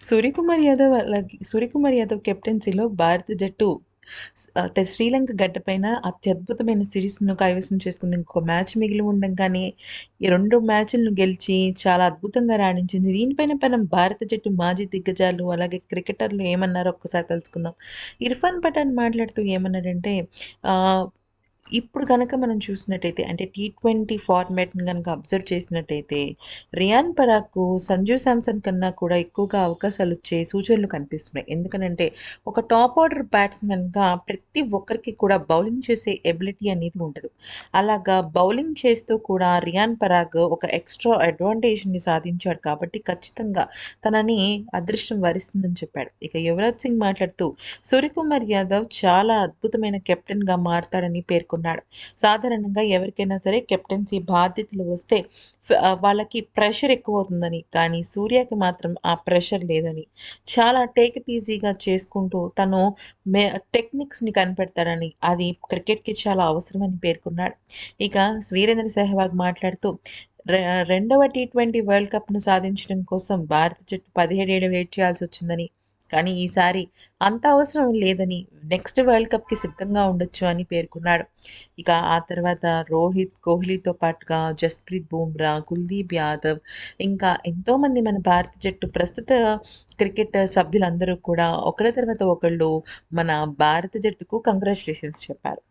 సూర్యకుమార్ యాదవ్ అలాగే సూర్యకుమార్ యాదవ్ కెప్టెన్సీలో భారత జట్టు శ్రీలంక గడ్డపైన అత్యద్భుతమైన సిరీస్‌ను కైవసం చేసుకుంది. ఇంకొక మ్యాచ్ మిగిలి ఉండగానే ఈ రెండు మ్యాచ్‌లను గెలిచి చాలా అద్భుతంగా రాణించింది. దీనిపైన మనం భారత జట్టు మాజీ దిగ్గజాలు అలాగే క్రికెటర్లు ఏమన్నారో ఒక్కసారి తెలుసుకుందాం. ఇర్ఫాన్ పఠాన్ మాట్లాడుతూ ఏమన్నాడంటే ఇప్పుడు కనుక మనం చూసినట్టయితే అంటే టీ20 ఫార్మాట్‌ని కనుక అబ్జర్వ్ చేసినట్టయితే రియాన్ పరాగ్‌కు సంజు శాంసన్ కన్నా కూడా ఎక్కువగా అవకాశాలు వచ్చే సూచనలు కనిపిస్తున్నాయి. ఎందుకనంటే ఒక టాప్ ఆర్డర్ బ్యాట్స్‌మెన్‌గా ప్రతి ఒక్కరికి కూడా బౌలింగ్ చేసే ఎబిలిటీ అనేది ఉండదు. అలాగా బౌలింగ్ చేస్తూ కూడా రియాన్ పరాగ్ ఒక ఎక్స్‌ట్రా అడ్వాంటేజ్‌ని సాధించాడు కాబట్టి ఖచ్చితంగా తనని అదృష్టం వరిస్తుందని చెప్పాడు. ఇక యువరాజ్ సింగ్ మాట్లాడుతూ సూర్యకుమార్ యాదవ్ చాలా అద్భుతమైన కెప్టెన్‌గా మారతాడని అనుకున్నాడు సాధారణంగా ఎవరికైనా సరే కెప్టెన్సీ బాధ్యతలు వస్తే వాళ్ళకి ప్రెషర్ ఎక్కువ అవుతుందని కానీ సూర్యకి మాత్రం ఆ ప్రెషర్ లేదని. చాలా టేక్ ఇట్ ఈజీగా చేసుకుంటూ తను మే టెక్నిక్స్‌ని కనిపెడతాడని. అది క్రికెట్‌కి చాలా అవసరమని పేర్కొన్నాడు. ఇక వీరేంద్ర సెహ్వాగ్ మాట్లాడుతూ రెండవ టీ ట్వంటీ వరల్డ్ కప్‌ను సాధించడం కోసం భారత జట్టు 17 ఏళ్ళు వెయిట్ చేయాల్సొచ్చిందని. కానీ ఈసారి అంత అవసరం లేదని. నెక్స్ట్ వరల్డ్ కప్‌కి సిద్ధంగా ఉండొచ్చు అని పేర్కొన్నాడు. ఇక ఆ తర్వాత రోహిత్, కోహ్లీతో పాటుగా జస్ప్రీత్ బూమ్రా కుల్దీప్ యాదవ్ ఇంకా ఎంతోమంది మన భారత జట్టు ప్రస్తుత క్రికెట్ సభ్యులందరూ కూడా ఒకరి తర్వాత ఒకళ్ళు మన భారత జట్టుకు కంగ్రాచులేషన్స్ చెప్పారు.